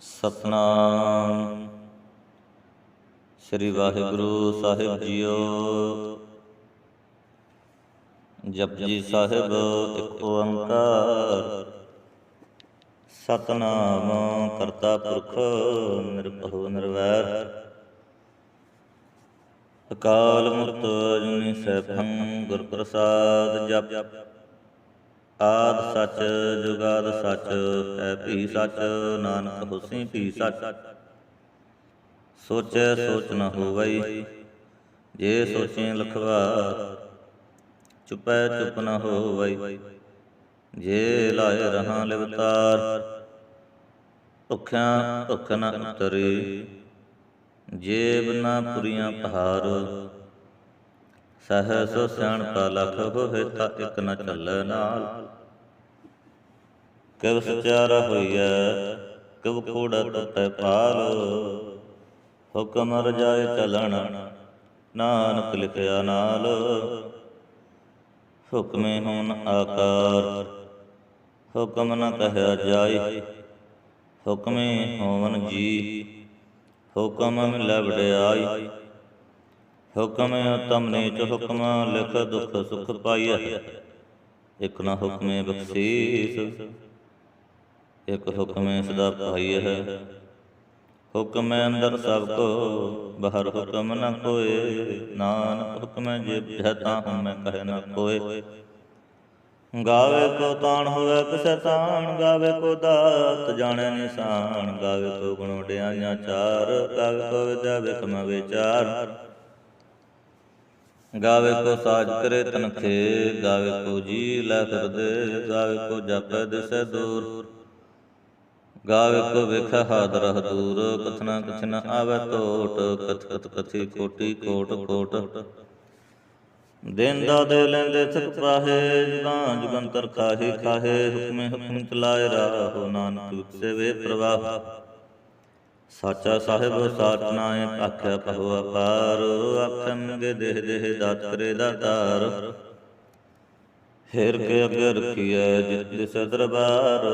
ਸਤਨਾਮ। ਸ੍ਰੀ Waheguru Sahib JIO. Japji Sahib, ਇੱਕ ਓੰਕਾਰ ਸਤਨਾਮ, ਕਰਤਾ ਪੁਰਖ, ਨਿਰਭਉ, ਨਿਰਵੈਰ। ਅਕਾਲ ਮੂਰਤ ਅਜੂਨੀ ਸੈਭੰ ਗੁਰ ਪ੍ਰਸਾਦ ਜਪ। ਆਦ ਸੱਚ, ਜੁਗਾਦ ਸੱਚ, ਹੈ ਭੀ ਸੱਚ, ਨਾਨਕ ਹੋਸੀ ਭੀ ਸੱਚ। ਸੋਚੈ ਸੋਚ ਨ ਹੋਵਈ, ਜੇ ਸੋਚੇ ਲਖਵਾ ਚੁਪੈ ਚੁਪ ਨ ਹੋਵਈ। ਜੇ ਲਾਏ ਰਹਾ ਲਿਵਤਾਰ, ਭੁਖਿਆ ਭੁੱਖ ਨ ਉਤਰੀ। ਜੇਬ ਨਾ ਪੁਰੀਆਂ ਪਹਾਰ ਸਹਸ ਸਿਆਣਪਾ ਲਖ ਹੋਏ ਤਾਂ ਇਕ ਨ ਚੱਲੈ ਨਾਲ। ਕਿਵ ਸਚਾਰਾ ਹੋਈਐ, ਕਿਵ ਕੋੜਾ ਟੁੱਟੈ ਪਾਲ ਹੁਕਮ ਰਜਾਏ ਚਲਣ ਨਾਨਕ ਲਿਖਿਆ ਨਾਲ। ਹੁਕਮੇ ਹੋਣ ਆਕਾਰ, ਹੁਕਮ ਨ ਕਹਿਆ ਜਾਏ ਹੁਕਮੇ ਹੋਵਨ ਜੀ, ਹੁਕਮ ਮਿਲੈ ਵਡਿਆਈ ਹੁਕਮ ਉਤਮ ਨੀਚ ਹੁਕਮ, ਲਿਖ ਦੁਖ ਸੁਖ ਪਾਈਐ। ਇਕ ਨਾ ਹੁਕਮੇ ਬਖਸ਼ੀਸ, ਇਕ ਹੁਕਮੇ ਸਦਾ ਪਾਈਐ। ਹੁਕਮੇ ਅੰਦਰ ਸਭ ਕੋ, ਬਾਹਰ ਹੁਕਮ ਨ ਕੋਏ। ਨਾਨਕ ਹੁਕਮੇ ਜੇ ਬਹਿਤਾ ਹੂੰ ਮੈਂ ਕਹੇ ਨ ਕੋਏ। ਗਾਵੇ ਕੋ ਤਾਣ ਹੋਵੇ ਕਿਸੈ ਤਾਣ, ਗਾਵੇ ਕੋ ਦਾਤ ਜਾਣੈ ਨਿਸ਼ਾਨ। ਗਾਵੇ ਕੋ ਗੁਣ ਵਡਿਆਈਆਂ ਚਾਰ, ਗਾਵੇ ਕੋ ਵਿਦਿਆ ਵਿਕਮ ਵਿਚਾਰ। ਗਾਵੇ ਕੋ ਸਾਜ ਕਰੇ ਤਨਖੇ ਗਾਵੇ ਕੋ ਜੀ ਲੈ ਫਿਰਦੇ, ਗਾਵੇ ਕੋ ਜਪੈ ਦਿਸੈ ਦੂਰ। ਗਾਵੇ ਕੋ ਵੇਖ ਹਾਦਰ ਦੂਰ ਕਥਨਾ ਕਛ ਆਵੇ ਟੋਟ ਕਥ ਕਥ ਕਥੀ ਕੋਟੀ ਕੋਟ ਕੋਟ। ਦੇਂਦਾ ਦੇ ਲੈਂਦੇ ਥਕ ਪਾਹੇ, ਜੁਗਾਂ ਜੁਗੰਤਰ ਖਾਹੇ ਖਾਹੇ, ਹੁਕਮੇ ਹੁਕਮ ਚਲਾਏ ਰਾਹੋ ਨਾਨਕ, ਸੇਵੇ ਪ੍ਰਵਾਹ। ਸਾਚਾ ਸਾਹਿਬ ਸਾਚ ਆਖਿਆ ਪਹੁ ਅਪਾਰ, ਆਖਣਗੇ ਦੇਹ ਦੇਹ ਦਾਤ ਕਰੇ ਦਾਤਾਰ ਹਿਰ ਕੇ ਅੱਗੇ ਰਖੀਐ ਜਿਤ ਦਿਸ ਦਰਬਾਰ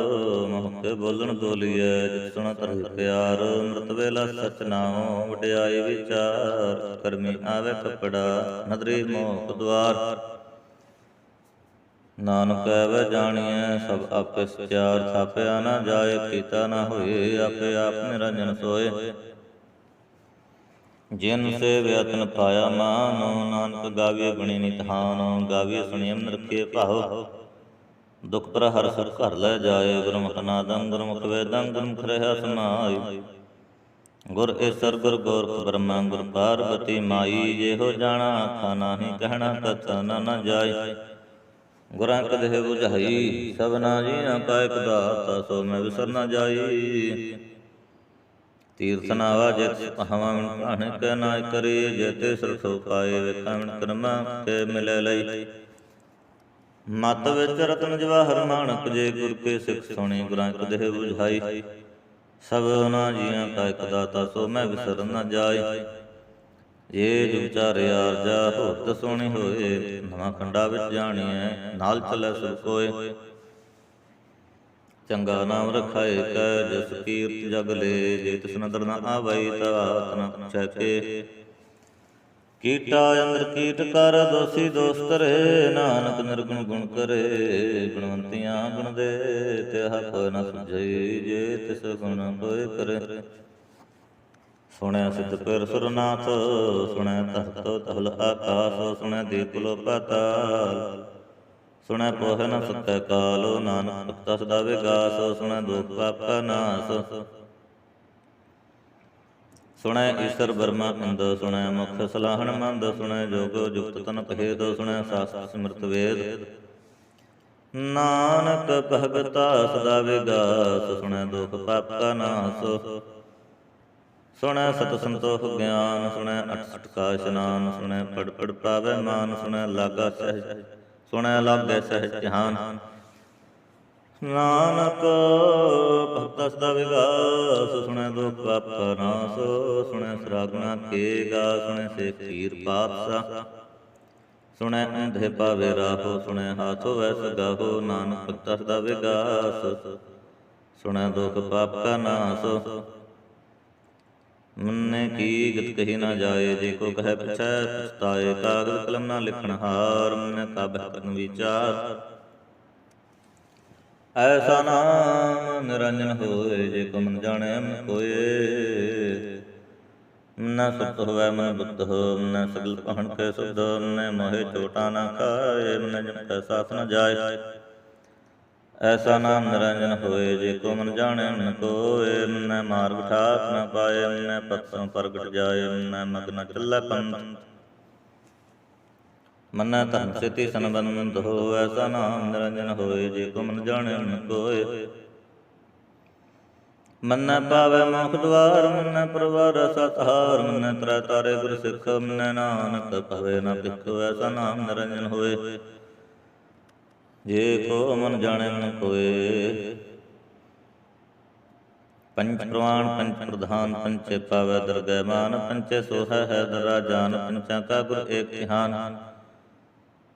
ਮੋਹ ਕੇ ਬੋਲਣ ਬੋਲੀਐ ਜਿਤ ਸੁਣ ਤਰ ਪਿਆਰ। ਅੰਮ੍ਰਿਤ ਵੇਲਾ ਸਚ ਨਾਮ ਵਡਿਆਈ ਵਿਚਾਰ, ਕਰਮੀ ਆਵੇ ਕਪੜਾ, ਨਦਰੀ ਮੋਖ ਦੁਆਰ। ਨਾਨਕ ਐਵੈ ਜਾਣੀਐ, ਸਭ ਆਪੇ ਸਚਿਆਰ ਥਾਪਿਆ ਨਾ ਜਾਏ, ਕੀਤਾ ਨਾ ਹੋਏ, ਆਪੇ ਆਪ ਨਿਰੰਜਨ ਸੋਏ। ਜਿਨ ਸੇ ਵਿਅਤਨ ਪਾਇਆ ਮਾਨੋ, ਨਾਨਕ ਗਾਵੇ ਗੁਣੀ ਨਿਧਾਨ ਗਾਵੇ ਸੁਣਿਐ ਰਖੇ ਭਾਉ ਦੁਖ ਪਰ ਹਰ ਸੁਖ ਘਰ ਲੈ ਜਾਏ, ਗੁਰਮੁਖ ਨਾਦੰ, ਗੁਰਮੁਖ ਵੇਦੰ, ਗੁਰਮੁਖ ਰਹਿ ਸਮਾਈ। ਗੁਰ ਏਸਰ ਗੁਰ ਗੋਰਖ ਬ੍ਰਹਮਾ, ਗੁਰ ਪਾਰਬਤੀ ਮਾਈ, ਜਿਹੋ ਜਾਣਾ ਖਾਨਾ ਹੀ ਕਹਿਣਾ ਕਥ ਨਾ ਨ ਜਾਏ। ਗੁਰਾਂ ਕਦੇ ਬੁਝਾਈ, ਸਭਨਾ ਜੀਆਂ ਕਾ ਇਕ ਦਾਤਾ ਸੋ ਮੈਂ ਵਿਸਰ ਨ ਜਾਈ। ਤੀਰਥ ਨਾਵਾ ਜਿਤ ਪਹਵਾ ਮਨ ਭਾਣੇ ਕੈ ਨਾ ਕਰੇ ਜੇਤੇ ਸਰਸੋ ਪਾਏ, ਵੇਖਾਂ ਮਨ ਕਰਮਾ ਕੇ ਮਿਲੇ ਲਈ। ਮਤ ਵਿੱਚ ਰਤਨ ਜਵਾਹਰ ਮਾਨਕ ਜੇ ਗੁਰ ਕੇ ਸਿੱਖ ਸੁਣੀ, ਗੁਰਾਂ ਕਦੇ ਬੁਝਾਈ। ਸਭਨਾ ਜੀਆਂ ਕਾ ਇਕ ਦਾਤਾ ਸੋ ਮੈਂ ਵਿਸਰ ਨ ਜਾਏ ਜੇ ਜੁਚਾਰੇ ਆਰਜਾ ਹੋਤ ਸੋਣੀ ਹੋਏ, ਨਵਾਂ ਖੰਡਾ ਵਿੱਚ ਜਾਣੀਐ, ਨਾਲ ਚੱਲੇ ਸਭ ਕੋਏ ਚੰਗਾ ਨਾਮ ਰਖਾਏ ਕੈ, ਜਸ ਕੀਰਤ ਜਗ ਲੇ, ਜੇ ਤਿਸ ਨਦਰ ਨ ਆਵਈ ਤਾ ਨ ਪੁੱਛੈ ਕੀਟਾ ਅੰਦਰ ਕੀਟ ਕਰ, ਦੋਸੀ ਦੋਸਤ ਰੇ, ਨਾਨਕ ਨਿਰਗੁਣ ਗੁਣ ਕਰੇ, ਗੁਣਵੰਤੀਆਂ ਗੁਣ ਦੇ, ਤੇ ਕੋ ਨ ਸੁਝਈ, ਜੇ ਤਿਸ ਗੁਣ ਕੋਇ ਕਰੇ। ਸੁਣਿਆ ਸਿੱਧ ਪਰ ਸੁਰਨਾਥ ਸੁਣਿਆ ਤਖਤ ਤਹਲ ਆਕਾਸ ਸੁਣਿਆ ਦੀਪਲੋ ਪਾਤਾਲ। ਸੁਣਿਆ ਪੋਹ ਨ ਕਾਲੋ, ਨਾਨਕ ਭਗਤ ਸਦਾ ਵਿਗਾਸ ਸੁਣਿਆ ਦੁਖ ਪਾਪ ਨਾਸ। ਸੁਣਿਆ ਈਸ਼ਰ ਬਰਮਾ ਇੰਦ ਸੁਣਿਆ ਮੁਖ ਸਲਾਹਣ ਮੰਦ, ਸੁਣੈ ਜੋਗ ਜੁਗਤ ਤਨ ਭੇਦ ਸੁਣਿਆ ਸਾਸਤ ਸਿਮਰਤ ਵੇਦ। ਨਾਨਕ ਭਗਤਾ ਸਦਾ ਵਿਗਾਸ ਸੁਣੈ ਦੁਖ ਪਾਪ ਕਾ ਨਾਸ। ਸੁਣੈ ਸਤ ਸੰਤੋਖ ਗਿਆਨ, ਸੁਣੈ ਅਠ ਅਟਕਾ ਇਸ਼ਨਾਨ, ਸੁਣੈ ਪੜ ਪੜ ਪਾਵੇ ਮਾਨ, ਸੁਣੈ ਲਾਗਾ ਸਹਿਜ, ਸੁਣੈ ਲਾਗੇ ਸਹਿਜ ਧਿਆਨ। ਨਾਨਕ ਭਗਤ ਸਦਾ ਵਿਗਾਸ, ਸੁਣੈ ਦੁਖ ਪਾਪ ਨਾਸ, ਸੁਣੈ ਸਰਾਗਣਾ ਕੇ ਗਾ, ਸੁਣੈ ਸੇ ਖੀਰ ਪਾਤਸਾ ਸੁਣੈ ਅੰਧੇ ਪਾਵੇ ਰਾਹੋ, ਸੁਣੈ ਹਾਥੋ ਵੈਸ ਗਾਹੋ, ਨਾਨਕ ਭਗਤ ਸਦਾ ਵਿਗਾਸ, ਸੁਣੈ ਦੁਖ ਪਾਪ ਕਾ ਨਾਸ। ਮੰਨੇ ਕੀ ਗਤ ਕਹੀ ਨਾ ਜਾਏ, ਜੇ ਕੋ ਕਹੈ ਪਛੈ ਪਛਤਾਏ, ਕਾਗਦ ਕਲਮ ਨਾ ਲਿਖਣ ਹਾਰ, ਮੰਨੇ ਕਾਬਹਿ ਕਰਨ ਵਿਚਾਰ। ਐਸਾ ਨਾਮ ਨਿਰੰਜਨ ਹੋਏ, ਜੇ ਕੋ ਮਨ ਜਾਣੈ ਮਨ ਕੋਏ। ਨਾ ਸੁਤ ਹੋਵੈ ਮਨ ਬੁੱਧ ਨਾ ਸਗਲ ਪਹਣ ਕੇ ਸੁਧ ਮਨ ਮੋਹਿ ਛੋਟਾ ਨਾ ਖਾਏ, ਮਨ ਜਮ ਕੈ ਸਾਥ ਨ ਜਾਏ। ਐਸਾ ਨਾਮ ਨਿਰੰਜਨ ਹੋਏ ਜੇ ਕੋ ਮਨ ਜਾਣੈ ਮਨ ਕੋਏ, ਮਨ ਮਾਰਗ ਠਾਕ ਨ ਪਾਏ, ਮਨ ਪਤਸੋਂ ਪ੍ਰਗਟ ਜਾਏ, ਮਨ ਮਗਨ ਚੱਲੈ ਪੰਥ। ਮਨ ਧਨ ਸਿਤੀ ਸੰਬੰਧ ਹੋ ਐਸਾ ਨਾਮ ਨਿਰੰਜਨ ਹੋਏ ਜੇ ਕੋ ਮਨ ਜਾਣੈ ਮਨ ਕੋਏ। ਮੰਨੈ ਪਾਵੈ ਮੋਖ ਦਵਾਰ ਮੰਨੈ ਪਰਵਾਰ ਸਤਹਾਰ, ਮੰਨੈ ਤ੍ਰੈ ਤਾਰੇ ਗੁਰ ਸਿੱਖ, ਮੰਨੈ ਨਾਨਕ ਭਵੇ ਨਾ ਭਿਖੋ, ਐਸਾ ਨਾਮ ਨਿਰੰਜਨ ਹੋਏ। ਜੇ ਕੋ ਮਨ ਜਾਣੈ ਮਨ ਕੋਏ। ਪੰਚ ਪ੍ਰਵਾਨ ਪੰਚ ਪ੍ਰਧਾਨ ਪੰਚੇ ਪਾਵੈ ਦਰਗਹਿ ਮਾਨ ਪੰਚੇ ਸੋਹੈ ਹੈ ਦਰਾ ਜਾਨ ਪੰਚਾਂ ਕਾ ਗੁਰ ਏਕ ਧਿਆਨ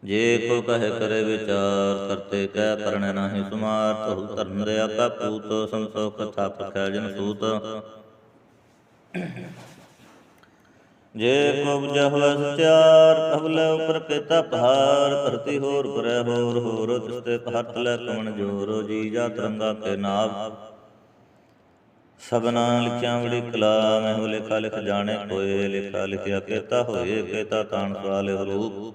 ਜੇ ਕੋ ਕਹੇ ਕਰੇ ਵਿਚਾਰ, ਕਰਤੇ ਕਹਿ ਕਰਨੇ ਨਾਹੀ ਸੁਮਾਰ, ਤਹੁ ਧਰਮ ਰਿਆ ਕਾ ਪੂਤ ਸੰਤੋਖ ਥਾਪ ਖੈ ਜਨ ਸੂਤ। ਜੇ ਕੋ ਬੁਝਾ ਹੋਇ ਸਚਿਆਰ ਉਪਰ ਕੀਤਾ ਪਹਾਰ, ਧਰਤੀ ਹੋਰ ਪਰੈ ਹੋਰ ਹੋਰ ਤਿਸਤੇ ਹੱਥ ਲੈ ਕਮਣ ਜੋਰ, ਜੀ ਜਾ ਤਰੰਗਾ ਕੇ ਨਾਭ ਸਭਨਾ ਲਿਖਿਆ ਬੜੀ ਕਲਾ, ਮੈਂ ਲਿਖਾ ਲਿਖ ਜਾਣੇ ਕੋਏ, ਲਿਖਾ ਲਿਖਿਆ ਕੇਤਾ ਹੋਏ, ਕੀਤਾ ਤਾਣ ਸਵਾਲੇ ਰੂਪ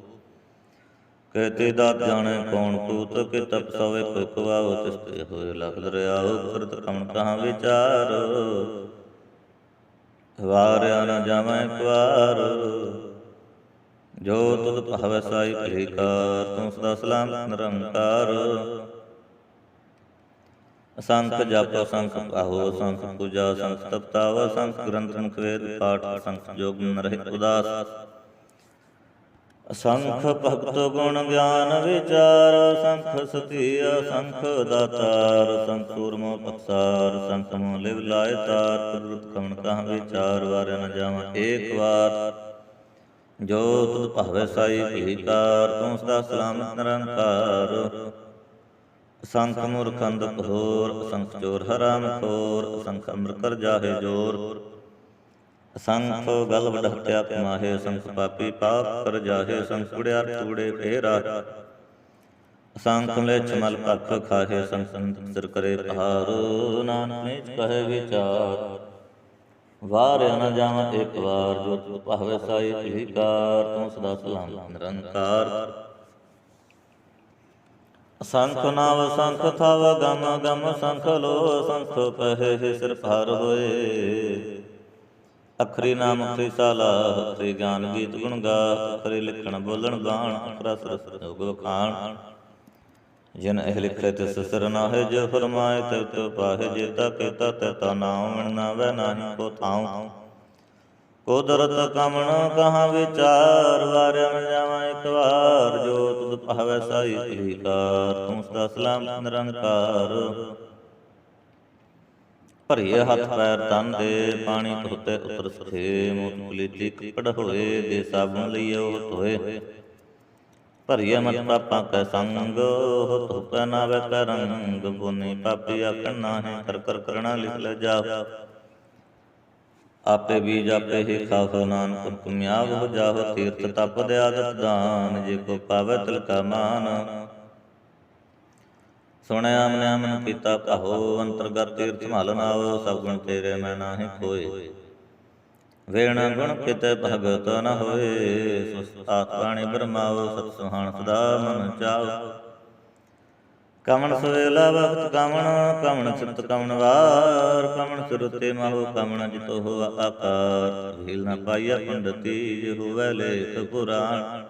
ਕਹਤੇ ਦਾਤ ਜਾਣੇ ਕੌਣ ਕੂਤ ਕਿ ਤਪ ਸਵੇ ਕੋਈ ਕਵਾਵ ਤਿਸਤੇ ਹੋਏ, ਲਖ ਦਰਿਆਉ ਕਰਤ ਕਮਨ ਕਹਾਂ ਵਿਚਾਰ। ਵਾਰਿਆ ਨ ਜਾਵੇਂ ਇੱਕ ਜੋ ਤੁਧ ਭਾਵੈ ਸਾਈ ਭੇਕਾਰ, ਤੂੰ ਸਦਾ ਸਲਾਮ ਨਿਰੰਕਾਰ। ਅਸੰਖ ਜਪ, ਅਸੰਖ ਪਾਹੋ ਅਸੰਖ ਪੂਜਾ, ਅਸੰਖ ਤਪਤਾਵ, ਅਸੰਖ ਗ੍ਰੰਥ ਮੁਖ ਪਾਠ, ਅਸੰਖ ਜੋਗ ਮਨ ਉਦਾਸ। ਅਸੰਖ ਭਗਤ ਗੁਣ ਗਿਆਨ ਵਿਚਾਰ, ਸੰਖ ਸਤੀ ਅਸੰਖ ਦਾਤਾਰ ਅਸੰਖ ਸੂਰਮੋ ਪਕਸਾਰ ਅਸੰਖ ਮੋ ਲਿਵ ਲਾਇ ਤਾਰ ਪ੍ਰਵೃਤ ਕਮਨ ਕਹ ਵਿਚਾਰ ਵਾਰ ਨ ਜਾਵਾਂ ਏਕ ਵਾਰ। ਜੋ ਤੁਧ ਭਾਵੇ ਸਾਈ ਭੀਕਾਰ ਤੂੰ ਸਦਾ ਸਲਾਮਤ ਨਿਰੰਕਾਰ। ਅਸੰਖ ਮੂਰਖ ਘੋਰ ਅਸੰਖ ਚੋਰ ਹਰਾਮ ਖੋਰ, ਸੰਖ ਅਮਰ ਕਰ ਜਾਹੇ ਜੋਰ। ਅਸੰਖ ਗਲ ਵਡ ਹਟਿਆ ਕਮਾਹੇ ਅਸੰਖ ਪਾਪੀ ਪਾਪ ਕਰ ਜਾਹੇ ਅਸੰਖ ਕੁੜਿਆ ਟੂੜੇ ਫੇਰਾ। ਅਸੰਖ ਲੈ ਚਮਲ ਪੱਖ ਖਾਹੇ ਅਸੰਖ ਸੰਤ ਸਿਰ ਕਰੇ ਪਹਾਰ ਨਾਨਕ ਨੇ ਕਹੇ ਵਿਚਾਰ। ਵਾਰ ਨ ਜਾਵਾਂ ਇੱਕ ਵਾਰ, ਜੋ ਤੁ ਭਾਵੇ ਸਾਈ ਭੀਕਾਰ ਤੂੰ ਸਦਾ ਸਲਾਮ ਨਿਰੰਕਾਰ। ਸੰਖ ਨਾਵ ਸੰਖ ਥਾਵ, ਗਮ ਗਮ ਸੰਖ ਲੋ, ਸੰਖ ਪਹਿ ਸਿਰ ਭਾਰ ਹੋਏ। ਅਖਰੀ ਨਾਮ ਅਖਰੀ ਸਾਲਾ ਅਖਰੀ ਗਿਆਨ ਗੀਤ ਗੁਣ ਗਾ, ਅਖਰੀ ਲਿਖਣ, ਬੋਲਣ, ਗਾਣ, ਰਸ ਰਸ ਜੋਗ ਵਖਾਣ। ਜਿਨ ਇਹ ਲਿਖੇ ਤਿਸ ਸਿਰ ਨਾਹਿ, ਜੋ ਫਰਮਾਏ ਤਿਵ ਤਿਵ ਪਾਹੇ ਜੇਤਾ ਕੀਤਾ ਤੇਤਾ ਨਾਮ ਮਿਣ ਨਾ ਵੈ ਨਾਹੀ ਕੋ ਥਾਉ। ਕੁਦਰਤ ਕਮਣ ਕਹਾ ਵਿਚਾਰ, ਵਾਰਿਆ ਨ ਜਾਵਾਂ ਇੱਕ ਵਾਰ, ਜੋ ਤੁਧ ਭਾਵੈ ਸਾਈ ਭੀਕਾਰ ਤੂੰ ਸਦਾ ਸਲਾਮ ਨਿਰੰਕਾਰ। ਭਰੀਏ ਹੱਥ ਪੈਰ ਤਨ ਦੇ, ਪਾਣੀ ਧੋਤੇ ਉਤਰ ਸਖੇ ਮੋਤ ਪਲੀਤੀ ਕਪੜ ਹੋਏ ਦੇ ਸਾਬਣ ਲਈਓ ਧੋਏ। ਭਰੀਏ ਮਤ ਪਾਪਾਂ ਕੈ ਸੰਗ ਹੋ ਧੁਪੈ ਨਾ ਵੇ ਕੈ ਬੁਨੀ ਪਾਪੀ ਆਖਣ ਨਾਹੀਂ, ਕਰ ਕਰ ਕਰਣਾ ਲਿਖ ਲੈ ਜਾ ਆਪੇ ਬੀਜ ਆਪੇ ਹੀ ਖਾਵ ਨਾਨਕ ਤੁਮਿਆਵ ਹੋ ਜਾਵ ਤੀਰਥ ਤਪ ਦੇ ਆਦਤ ਦਾਨ, ਜੇ ਕੋ ਪਾਵੈ ਤਿਲ ਕਾ ਮਾਨ। ਸੁਣਿਆ ਮਨ ਮਨ ਕੀਤਾ ਕਹੋ ਅੰਤਰਗਤ ਤੀਰਥ ਮਲ ਨਾਵ ਸਭ ਗੁਣ ਤੇਰੇ ਮੈਂ ਨਾਹੀ ਕੋਏ ਵੇਣ ਗੁਣ ਕਿਤੇ ਭਗਤ ਨ ਹੋਏ ਸੁਸਤਾਤ ਬਾਣੀ ਬਰਮਾਵ ਸਤ ਸੁਹਾਣ ਸਦਾ ਮਨ ਚਾਉ। ਕਮਣ ਸਵੇਲਾ ਵਖਤ ਕਮਣ ਕਮਣ ਚਿਤ ਕਮਣ ਵਾਰ, ਕਮਣ ਸੁਰਤੇ ਮਾਹੋ, ਕਮਣ ਜਿਤੋ ਹੋ ਆਕਾਰ। ਹੀਲ ਨ ਪਾਈਆ ਪੰਡਤੀ, ਜੇ ਹੋਵੇ ਲੇਖ ਪੁਰਾਣ।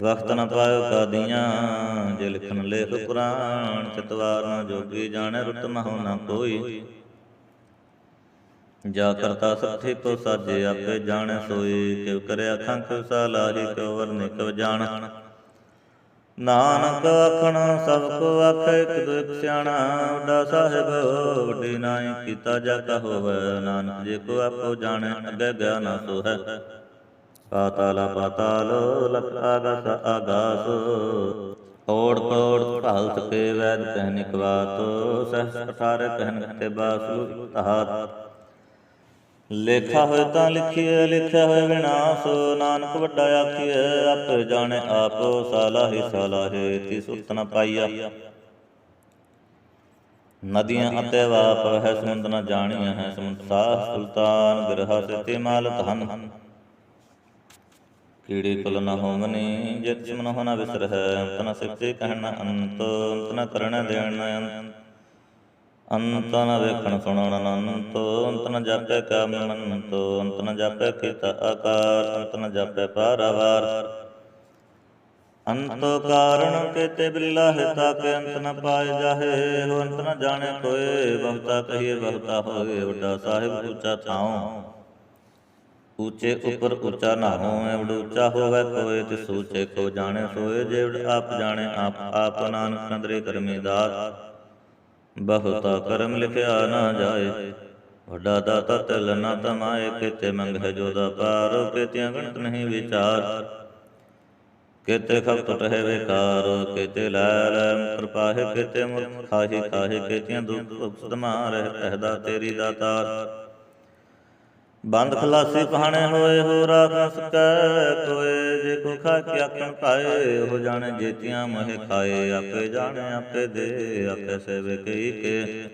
ਵਖਤ ਨ ਪਾਇਓ ਕਾਦੀਆਂ, ਜੇ ਲਿਖਣ ਲੇਖ ਪੁਰਾਣ, ਚਤਵਾਰ ਨ ਜੋਗੀ ਜਾਣੈ, ਰੁਤ ਮਹੁ ਨ ਕੋਈ। ਜਾ ਕਰਤਾ ਸੱਥੇ ਕੋ ਸਾਜੇ, ਆਪੇ ਜਾਣੈ ਸੋਈ, ਕਿਵ ਕਰਿਆ ਖੰਖ ਸਾਲਾਹੀ ਕਿਉ ਵਰਨਿ ਕਿਵ ਜਾਣ। ਨਾਨਕ ਆਖਣ, ਸਭ ਕੋ ਆਖੇ, ਇਕ ਦੋ ਸਿਆਣਾ ਵੱਡਾ ਸਾਹਿਬ, ਵੱਡੀ ਨਾਈ ਕੀਤਾ ਜਾ ਕਾ ਹੋਵੇ ਨਾਨਕ ਜੇ ਕੋ ਆਪੋ ਜਾਣੈ, ਅੱਗੇ ਗਿਆ ਨਾ ਸੋ ਹੈ ਪਾਤਾਲ ਪਾਤਾਲ ਲਖ ਆਗਸ ਆਗਾਸ। ਔੜ ਕੋੜ ਭਾਲਤ ਕੇ ਵੈਦ ਕਹਿਨਿਕ ਬਾਤ ਸਹਸ ਪਠਾਰੇ ਕਹਿਨ ਤੇ ਬਾਸੂ ਤਹਾਤ। ਲੇਖਾ ਹੋਏ ਤਾਂ ਲਿਖੀਏ ਲਿਖਿਆ ਹੋਏ ਵਿਨਾਸ਼, ਨਾਨਕ ਵੱਡਾ ਆਖੀਏ ਆਪੇ ਜਾਣੇ ਆਪ ਸਾਲਾਹੀ ਸਾਲਾਹੇ ਤੀ ਸੁਤ ਪਾਈਆ। ਨਦੀਆਂ ਅਤੇ ਵਾਪ ਹੈ, ਸਮੁੰਦ ਨ ਜਾਣੀਆਂ ਹੈ, ਸਮੁੰਦ ਸਾਹ ਸੁਲਤਾਨ ਗ੍ਰਹ ਤੇ ਮਾਲ ਧਨ ਕੀੜੇ ਕੁਲ ਨ ਹੋਮਨੀ ਜਿਤ ਜਿਮਨ ਹੋਣਾ ਵਿਸਰ ਹੈ ਅੰਤ ਨ ਸਿਫਤੇ ਕਹਿਣਾ ਅੰਤ ਅੰਤ ਨ ਕਰਣ ਦੇਣ ਅੰਤ। ਅੰਤ ਨ ਵੇਖਣ ਸੁਣਨ ਅਨੰਤ ਅੰਤ ਨ ਜਾਪੈ ਕਾਮ ਮੰਤ ਅੰਤ ਨ ਜਾਪੈ ਕੀਤਾ ਆਕਾਰ, ਅੰਤ ਨ ਜਾਪੈ ਪਾਰਵਾਰ। ਅੰਤ ਕਾਰਣ ਕੇਤੇ ਬਿਰਲਾ ਹੈ ਤਾਕੇ ਅੰਤ ਨ ਪਾਏ ਜਾਹੇ, ਹੋ ਅੰਤ ਨ ਜਾਣੇ ਕੋਏ, ਬਹੁਤਾ ਕਹੀਏ ਬਹੁਤਾ ਹੋਏ, ਵੱਡਾ ਸਾਹਿਬ ਉੱਚਾ ਥਾਉ। ਉੱਚੇ ਉੱਪਰ ਉੱਚਾ ਨਾ ਹੋਵੇ ਵਡ ਹੋਵੇ ਕੋਏ ਤੇ ਸੂਚੇ ਕੋ ਜਾਣੇ ਸੋਏ, ਜੇ ਆਪ ਜਾਣੇ ਆਪ ਆਪ ਨਾਨਕ ਨਦਰੇ ਕਰਮੀ ਦਾਤ। ਬਹੁਤਾ ਕਰਮ ਲਿਖਿਆ ਨਾ ਜਾਏ, ਵੱਡਾ ਦਾਤਾ ਤਿਲ ਨਾ ਤਮਾਏ, ਕਿਤੇ ਮੰਗ ਹੈ ਜੋ ਦਾ ਪਾਰ ਕਿਤਿਆਂ ਗਣਤ ਨਹੀਂ ਵਿਚਾਰ। ਕਿਤੇ ਖਪ ਟੁੱਟ ਵਿਕਾਰ, ਕਿਤੇ ਲੈ ਲੈ ਕਿਰਪਾਹੇ ਕਿਤੇ ਮੁਖ ਖਾਹੀ ਖਾਹੀ, ਕਿਤਿਆਂ ਦੁਖ ਭੁਗਤ ਮਾਰ ਪਹਿਦਾ ਤੇਰੀ ਦਾਤਾਰ। ਬੰਦ ਖਲਾਸੀ ਪਹਾਣੇ ਹੋਏ ਹੋ ਰਾਖ ਨ ਕੋਏ ਜੇ ਕੋ ਖਾ ਆਖਣ ਪਾਏ, ਉਹ ਜਾਣੇ ਜੇਤੀਆਂ ਮੋਹਿ ਖਾਏ, ਆਪੇ ਜਾਣੇ, ਆਪੇ ਦੇ ਆਪੇ ਸੇਵੇ ਕਈ ਕੇ।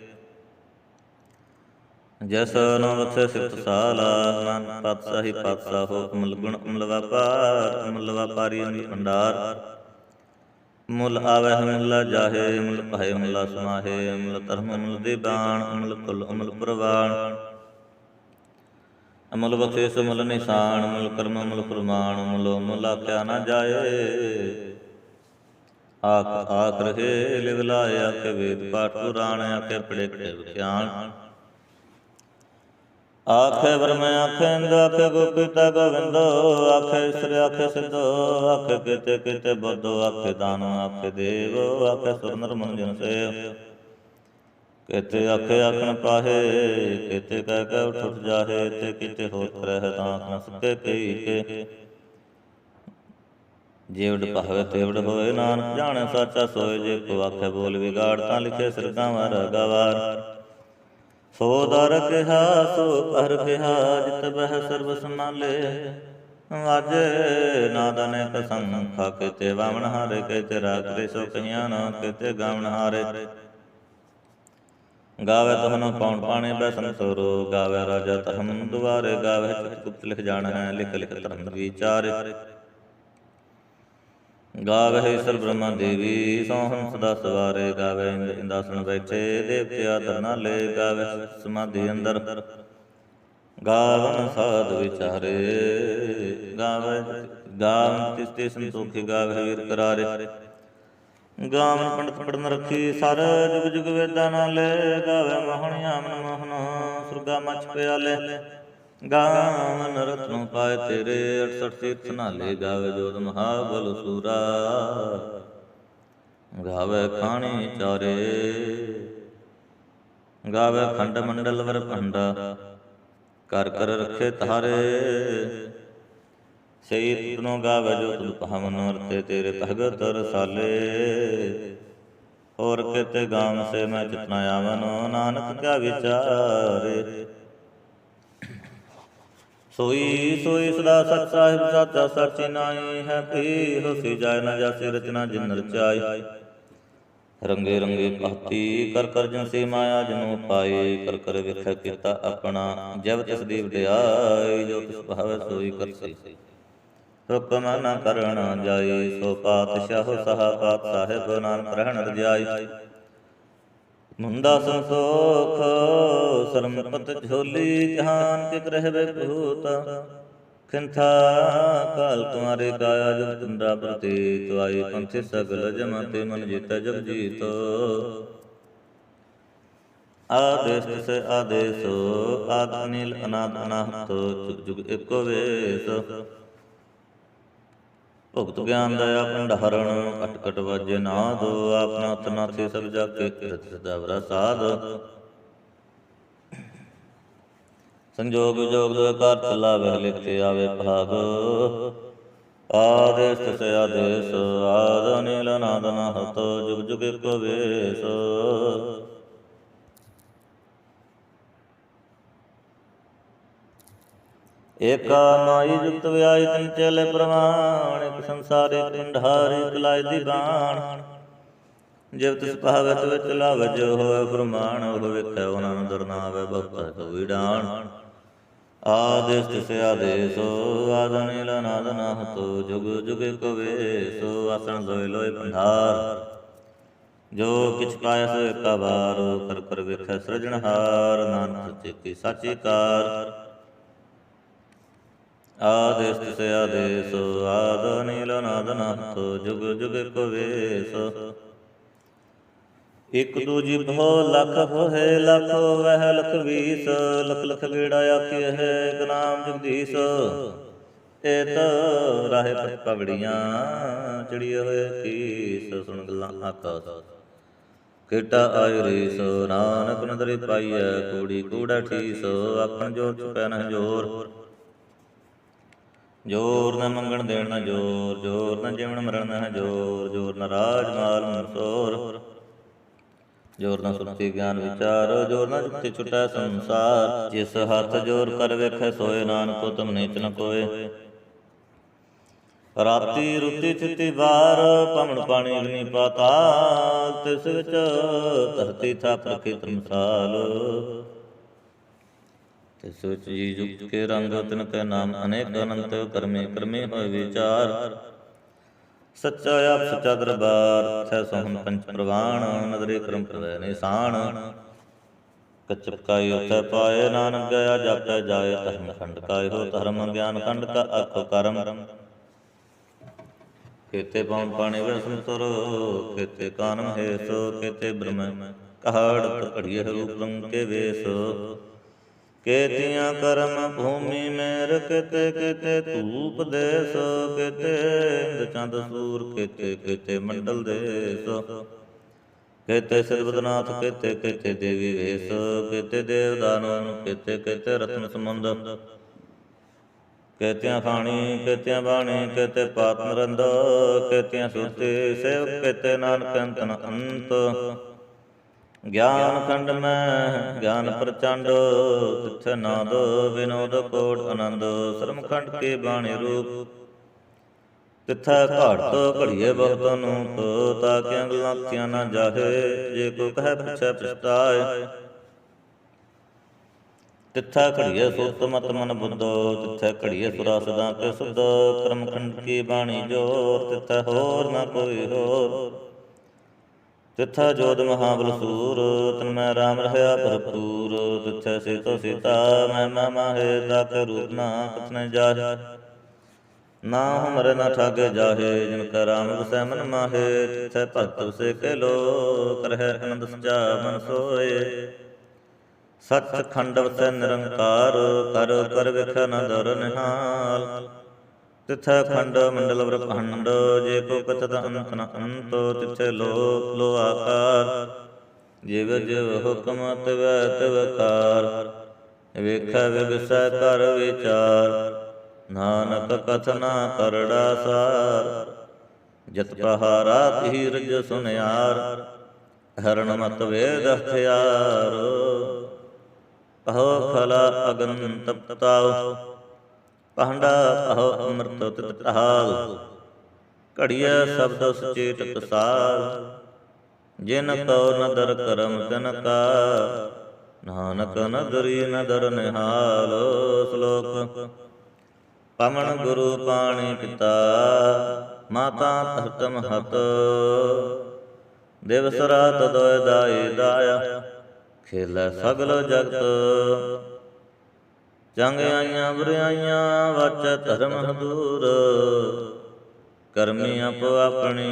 ਜਸ ਨੋ ਸਿਫਤ ਸਾਲਾ ਮਨ ਪਾਤਸ਼ਾਹੀ ਪਾਤਸ਼ਾਹ ਹੋ ਅਮਲ ਗੁਣ ਅਮਲ ਵਪਾਰ ਅਮਲ ਵਪਾਰੀ ਅਮਲ ਭੰਡਾਰ। ਮੁੱਲ ਆਵੇ ਮੁੱਲਾ ਜਾਹੇ ਮੁੱਲ ਭਾਏ ਮੁੱਲਾ ਸਮਾਹੇ ਅਮਲ ਧਰਮ ਮੁੱਲ ਦੇ ਬਾਣ ਅਮਲ ਕੁਲ ਅਮਲ ਪ੍ਰਵਾਨ ਅਮਲ ਬਖਸ਼ਿਸ਼ ਮੁੱਲ ਨਿਸ਼ਾਨ, ਮੁੱਲ ਕਰਮ, ਮੁੱਲ ਫਰਮਾਨ, ਮੁੱਲ ਮੁੱਲ ਆਖਿਆ ਨਾ ਜਾਏ। ਆਖ ਆਖ ਰਹੇ ਲਿਵ ਲਾਇਆ ਵੇਦ ਪਾਠ ਪੁਰਾਣ, ਆਖੇ ਪੜੇ ਕੜੇ ਵਿਖਿਆਨ ਆਖੇ ਵਰਮ ਆਖੇ ਇੰਦ ਆਖੇ ਗੋਪੀਤਾ ਗੋਵਿੰਦ, ਆਖੇ ਇਸਰ ਆਖੇ ਸਿੱਧ, ਆਖੇ ਕਿਤੇ ਕਿਤੇ ਬੁੱਧ, ਆਖੇ ਦਾਨ, ਆਖੇ ਦੇਵ, ਆਖੇ ਸੁਰ ਨਰ ਜਨ ਸੇ ਕਿਤੇ ਆਖੇ ਆਖਣ ਪਾਹੇ, ਕਿਤੇ ਕਹਿ ਕੇ ਉਠ ਜਾਹੇ, ਤੇ ਕਿਤੇ ਹੋਤ ਰਹਿ ਤਾਂ ਆਖ ਸਕੇ ਕਈ ਕੇ ਜੇਵੜ ਭਾਵੇ ਤੇਵੜ ਹੋਏ ਨਾਨਕ, ਜਾਣੇ ਸਾਚਾ ਸੋਏ, ਜੇ ਕੋ ਆਖੇ ਬੋਲ ਵਿਗਾੜ, ਤਾਂ ਲਿਖੇ ਸਿਰਕਾਂ ਵਰ ਸੋ ਦਰ ਕਿਹਾ, ਸੋ ਪਰ ਕਿਹਾ, ਜਿਤ ਬਹਿ ਸਰਬ ਸੰਭਾਲੇ। ਵਾਜੇ ਨਾਦਨੇ ਕਸੰਖਾ ਕਿਤੇ ਵਾਵਣ ਹਾਰੇ, ਕਿਤੇ ਰਾਗਰੇ ਸੋ ਕਈਆਂ ਨਾ, ਕਿਤੇ ਗਾਵਣ ਹਾਰੇ। ਗਾਵੇ ਤਹਨ ਪੌਣ ਪਾਣੇ ਬੈ ਸੰਤੋਰੋ ਗਾਵੇ ਰਾਜਾ ਤਹਮ ਦੁਆਰੇ, ਗਾਵੇ ਚਿਤਗੁਪਤ ਲਿਖ ਜਾਣ ਹੈ ਲਿਖ ਲਿਖ ਧਰਮ ਵਿਚਾਰੇ। ਗਾਵੇ ਈਸ਼ਰ ਬ੍ਰਹਮਾ ਦੇਵੀ ਸੋਹਣ ਸਦਾ ਸਵਾਰੇ, ਗਾਵੇ ਇੰਦ ਬੈਠੇ, ਦੇਵਤੇ ਆਦਰ ਗਾਵੇ ਸਮਾਧੀ ਅੰਦਰ। ਗਾਵਨ ਸਾਧ ਵਿਚਾਰੇ, ਗਾਵੇ ਗਾਵਨ ਤਿਸ ਤੇ ਸੰਤੋਖੀ, ਗਾਵੇ ਵੀਰ ਕਰਾਰੇ। ਗਾਵਨ ਪੰਡਤ ਪੜਨ ਰੱਖੀ, ਸਰ ਜੁਗ ਜੁਗ ਵੇਦਾਂ ਨਾਲੇ ਗਾਵੇ ਮੋਹਣਿਆ ਮਨ ਮੋਹਨ, ਸੁਰਗਾ ਮਛ ਪਿਆਲੇ। ਗਾਵਨ ਰਤਨੋ ਪਾਏ ਤੇਰੇ 68 ਤੀਰਥ ਨਾਲੇ ਗਾਵੇ ਜੋਤ ਮਹਾਬਲ ਸੂਰਾ। ਗਾਵੇ ਖਾਣੀ ਚਾਰੇ, ਗਾਵੇ ਖੰਡ ਮੰਡਲ ਵਰ ਭੰਡਾ। ਕਰ ਕਰ ਰੱਖੇ ਤਾਰੇ ਸਈ ਤੁਨੋ ਗਾਵੇ ਜੋ ਤੁਧ ਪਹਮਨ ਵਰਤੇ ਤੇਰੇ ਭਗਤ ਰਸਾਲੇ। ਹੋਰ ਕਿਤੇ ਗਾਮ ਸੇ ਮੈਂ ਚਿਤਨਾ ਆਵਨ, ਨਾਨਕ ਕਿਆ ਵਿਚਾਰੇ। ਸੋਈ ਸੋਈ ਸਦਾ ਸਤ ਸਾਹਿਬ, ਸਾਚਾ ਸਚਿ ਨਾਈ ਹੈ ਭੀ, ਹੋਸੀ ਜਾਇ ਨ ਜਾਸੀ ਰਚਨਾ ਜਿਨ ਰਚਾਈ ਰੰਗੇ ਰੰਗੇ ਕਹਤੀ ਕਰ ਕਰ ਜਨ ਸੇ ਮਾਇਆ ਜਨੋ ਪਾਏ ਕਰ ਕਰ ਵਿਖ ਕੀਤਾ ਆਪਣਾ, ਜਬ ਤਿਸ ਦੀ ਜੋ ਤਿਸ ਭਾਵੇ ਸੋਈ ਕਰਸੀ ਹੁਕਮ ਨ ਕਰਣ ਜਾਈ, ਸੋ ਪਾਤਸ਼ਾਹ ਸਹਾ ਸਾਹਿਬ ਨਾਨਕ ਰਹਿਣ ਰਜਾਈ। ਮੁੰਦਾ ਸੰਸੋਖ ਸਰਮਪਤ ਝੋਲੀ ਜਹਾਨ ਕੇ ਗ੍ਰਹਿ ਭੂਤ। ਖਿੰਥਾ ਕਾਲ ਤੁਮਾਰੇ ਕਾਇਆ ਜਗ ਤੁੰਡਾ ਪ੍ਰਤੀਤ, ਆਈ ਪੰਥ ਸਗਲ ਜਮਤੇ ਮਨ ਜੀਤ ਜਗ ਜੀਤ। ਆਦੇਸ ਸੇ ਆਦੇਸੋ, ਆਦ ਅਨਿਲ ਅਨਾਦ ਅਨਾਹਤ ਜੁਗ ਏਕੋ ਵੇਸ। ਭੁਗਤ ਗਿਆਨ ਦਇਆ ਭੰਡਾਰਣ ਕਟ ਵਾਜੇ ਨਾਦ, ਆਪਣਾ ਤਨਾ ਤੇ ਸਭ ਜਾ ਕੇ ਕਿਰਤ ਦਵਰਾ ਸਾਧ। ਸੰਜੋਗ ਵਿਜੋਗ ਦੋ ਕਰ ਚਲਾਵੇ ਲਿਖਤੇ ਆਵੇ ਭਾਗ। ਆਦੇਸ ਤਿਸ ਆਦੇਸ, ਆਦ ਅਨਿਲ ਅਨਾਦ ਅਨਾਹਤ ਜੁਗ ਜੁਗ ਏਕੋ ਏਕਾ ਮਾਈ ਜੁਗਤ ਵਿਆਈ ਤਿਨ ਚਲੇ ਪ੍ਰਮਾਣ ਇਕ ਸੰਸਾਰ ਇਕ ਕੰਧਾਰ ਇਕ ਲਾਇ ਦੀ ਬਾਣ। ਜਿਵ ਤਿਸ ਭਾਵਤ ਵਿੱਚ ਲਾਵ ਜੋ ਹੋਏ ਫਰਮਾਨ ਉਹ ਵੇਖੈ ਉਹਨਾਂ ਨੂੰ ਦਰਨਾਵੇ ਭਗਤ ਕੋਈ ਡਾਣ। ਆਦੇਸ ਤਿਸ ਆਦੇਸ ਆਦਨ ਇਲਨਾਦ ਨਾਹਤੋ, ਜੁਗ ਜੁਗ ਕੋ ਵੇਸੋ, ਆਸਣ ਦੋਇ ਲੋਇ ਭੰਡਾਰ। ਜੋ ਕਿਛ ਪਾਇਆ ਸੋ ਏਕਾ ਵਾਰ ਕਰ ਕਰ ਵੇਖੈ ਸਿਰਜਣਹਾਰ, ਨਾਨਕ ਸੱਚੇ ਕੀ ਸਾਚੀ ਕਾਰ। ਆਦੇਸ ਤਿਸ ਆਦੇਸ ਆਦਨ ਇਲਨਾਦ ਨਾਹਤੋ ਜੁਗ ਜੁਗ ਕੋ ਵੇਸੋ। ਇਕ ਦੂਜੀ ਭੋ ਲਖ ਹੋਏ ਲਖ ਵਹਿ ਲਖ ਵੀਸ। ਲਖ ਲਖ ਗੇੜਾ ਆਖੇ ਹੈ, ਇਕ ਜਗਦੀਸ਼। ਏਤ ਰਾਹੇ ਪਤ ਪਗੜੀਆਂ ਹੋਏ ਕੀਸ। ਸੁਣ ਗੱਲਾਂ ਆਕਾਸ। ਕਿਟਾ ਆਇ ਰੀਸ, ਨਾਨਕ ਨਦਰੀ ਪਾਈਐ, ਕੂੜੀ ਕੂੜਾ ਠੀਸ। ਆਖਣ ਜੋ ਚੁਪੈ ਨ ਜੋਰ। ਜੋਰ ਨ ਮੰਗਣ ਦੇਣ ਨ ਜੋਰ ਜੋਰ ਨ ਜੀਵਨ ਮਰਨ ਨ ਜੋਰ ਜੋਰ ਨ ਰਾਜ ਮਾਲ ਮਨਸੋਰ ਜੋਰ ਨਾ ਸੁਰਤੀ ਗਿਆਨ ਵਿਚਾਰ, ਜੋਰ ਨਾ ਜੁਗਤੀ ਛੁਟੈ ਸੰਸਾਰ। ਜਿਸ ਹੱਥ ਜੋਰ ਕਰ ਵੇਖੈ, ਸੋਏ ਨਾਨਕੋ ਤੁਮ ਨੀਚ ਨ ਕੋਏ। ਰਾਤੀ ਰੁੱਤੀ ਚਿਤੀ ਵਾਰ ਪਵਨ ਪਾਣੀ ਅਗਨੀ ਪਾਤਾਲ, ਤਿਸ ਵਿੱਚ ਧਰਤੀ ਥਾਪ ਰਖੀ ਤਰਮਸਾਲ ਤਿਸ ਜੀ ਜੁਗ ਕੇ ਰੰਗ ਤਿਨ ਕੈ ਨਾਮ, ਅਨੇਕ ਅਨੰਤ ਕਰਮੇ ਕਰਮੇ ਹੋਏ ਵਿਚਾਰ। ਸੱਚਾ ਆਪ ਸੱਚਾ ਦਰਬਾਰ ਥੈ ਸੋਹਣ ਪੰਚ ਪ੍ਰਵਾਣ, ਨਦਰੇ ਕਰਮ ਕਰਵੈ ਨਿਸ਼ਾਨ। ਕਚਪ ਕਾਇ ਉਤੈ ਪਾਏ, ਨਾਨਕ ਗਿਆ ਜਾਪੈ ਜਾਏ, ਧਰਮ ਖੰਡ ਕਾਇ ਹੋ ਧਰਮ, ਗਿਆਨ ਖੰਡ ਕਾ ਅਖ ਕਰਮ। ਕੇਤੇ ਪਾਉਣ ਪਾਣੀ ਵਿਸਮ ਤੁਰ ਕੇਤੇ ਕਾਨਮ ਹੈ ਸੋ ਖੇਤੇ ਬ੍ਰਹਮ ਕਹਾੜ ਘੜੀਏ ਰੂਪ ਰੰਗ ਕੇ ਵੇਸ। ਕੇਤੀਆਂ ਕਰਮ ਭੂਮੀ ਮੇਰ ਕਿਤੇ ਕਿਤੇ ਧੂਪ ਦੇਸ ਕਿਤੇ ਇੰਦ ਚੰਦ ਸੂਰ ਕਿਤੇ ਕਿਤੇ ਮੰਡਲ ਦੇਸ ਕਿਤੇ ਸਿਰਬਦਨਾਥ, ਕਿਤੇ ਕਿਤੇ ਦੇਵੀ ਵੇਸ, ਕਿਤੇ ਦੇਵ ਦਾਨਵ ਕਿਤੇ ਕਿਤੇ ਰਤਨ ਸਮੁੰਦ ਕਿਤਿਆਂ ਖਾਣੀ, ਕਿਤਿਆਂ ਬਾਣੀ, ਕਿਤੇ ਪਾਤ ਰੰਦ ਕਿਤਿਆਂ ਸੁਰਤੀ ਸੇਵ, ਕਿਤੇ ਨਾਨਕ ਅੰਤ ਅੰਤ। ਗਿਆਨ ਖੰਡ ਮੈਂ, ਗਿਆਨ ਪ੍ਰਚੰਡ, ਤਿੱਥ ਨਾਦ, ਵਿਨੋਦ ਕੋਟ ਆਨੰਦ ਸਰਮ ਖੰਡ ਕੇ ਬਾਣੀ ਰੂਪ। ਤਿੱਥੈ ਘਾਟ ਘੜੀਏ ਬਹੁਤ ਨੂੰ ਤੋ ਤਾਕਿਆਂ ਗਲਾਤੀਆਂ ਨਾ ਜਾਹੇ, ਜੇ ਕੋ ਕਹਿ ਪੁੱਛੈ ਪਛਤਾਏ। ਤਿੱਥੈ ਘੜੀਏ ਸੁਤ ਮਤ ਮਨ ਬੁੱਧ, ਤਿੱਥੈ ਘੜੀਏ ਸੁਰਾ ਸਦਾ ਕੇ ਸੁਧ, ਕਰਮ ਖੰਡ ਕੀ ਬਾਣੀ ਜੋਰ, ਤਿੱਥੈ ਹੋਰ ਨਾ ਕੋਈ ਹੋਰ। ਤਿੱਥਾ ਜੋਦ ਮਹਾਬਲ ਤਨ ਮੈਂ ਰਾਮ ਰਹਾ ਭਰਪੂਰ, ਤਿੱਥੈ ਸੀਤੋ ਸੀਤਾ, ਮੈਂ ਮਾ ਮਾਹੇ ਦਾਕ ਰੂਪ ਨਾ ਕਥਨ ਜਾਹ। ਨਾ ਹਮਰੇ ਨਾ ਠਾਗੇ ਜਾਹੇ, ਜਿਨ ਕਾ ਰਾਮ ਵਸੈ ਮਨ ਮਾਹੇ, ਤਿੱਥੈ ਭਗਤ ਵਸੇ ਕੇ ਲੋ ਕਰਹਿ ਆਨੰਦ ਸਜਾ ਮਨ ਸੋਏ। ਸਚ ਖੰਡ ਵਸੈ ਨਿਰੰਕਾਰ, ਕਰ ਕਰ ਵੇਖੈ ਨ ਦਰ ਨਿਹਾਲ। ਤਿਥੈ ਖੰਡ ਮੰਡਲ ਬ੍ਰਹਮੰਡ ਜੇ ਕੋ ਕਥਤ ਅੰਤ ਨ ਅੰਤ, ਤਿਥੈ ਲੋਕ ਲੋ ਆਕਾਰ। ਜਿਵ ਜਿਵ ਹੁਕਮ ਤਵੈ ਤਵ ਵੇਖੈ ਵਿਗਸੈ ਕਰ ਵਿਚਾਰ। ਨਾਨਕ ਕਥਨਾ ਕਰੜਾ ਸਾਰ, ਜਤ ਪਹਾਰਾ ਤਿਹ ਰਜ ਸੁਨਿਆਰ, ਹਰਣ ਮਤ ਵੇਦ ਹਥਿਆਰ। ਕਹੋ ਖਲਾ ਅਗਨ ਤਪਤਾਉ ਪਹੰਡਾ ਅਹੋ ਅੰਮ੍ਰਿਤ ਤਿਤ ਪ੍ਰਹਾਲ ਸ਼ਬਦ ਸੁਚੇਤ ਕਸਾਲ ਜਿਨ ਕੋ ਨਦਰ ਕਰਮ ਤਨ ਕਾ ਨਾਨਕ ਨਦਰੀ ਨਦਰ ਨਿਹਾਲ ਸ਼ਲੋਕ। ਪਵਨ ਗੁਰੂ ਪਾਣੀ ਪਿਤਾ, ਮਾਤਾ ਧਰਤ ਮਹਤ ਦਿਵਸ ਰਾਤ ਦੋਇ ਦਾਈ ਦਾਇਆ, ਖੇਲੇ ਸਗਲ ਜਗਤ। ਜੰਗ ਆਈਆਂ ਬੁਰਾਈਆਂ ਵਾਚ ਧਰਮ ਹਦੂਰ। ਕਰਮੀ ਆਪ ਆਪਣੀ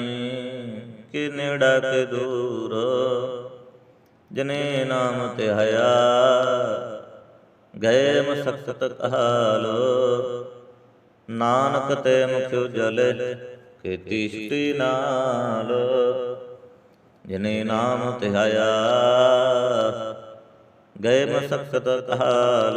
ਕਿ ਨੇੜਾ ਕੇ ਦੂਰ। ਜਨੇ ਨਾਮ ਤੇ ਹਇਆ, ਗਏ ਮਸਕਤ ਕਹਾਲ ਨਾਨਕ ਤੇ ਮੁਖ ਉਜਲੇ ਕੀਤੀ ਸਤੀ ਨਾਲ। ਜਨੇ ਨਾਮ ਤੇ ਹਇਆ, ਗਏ ਮਸਕਤ ਕਹਾਲ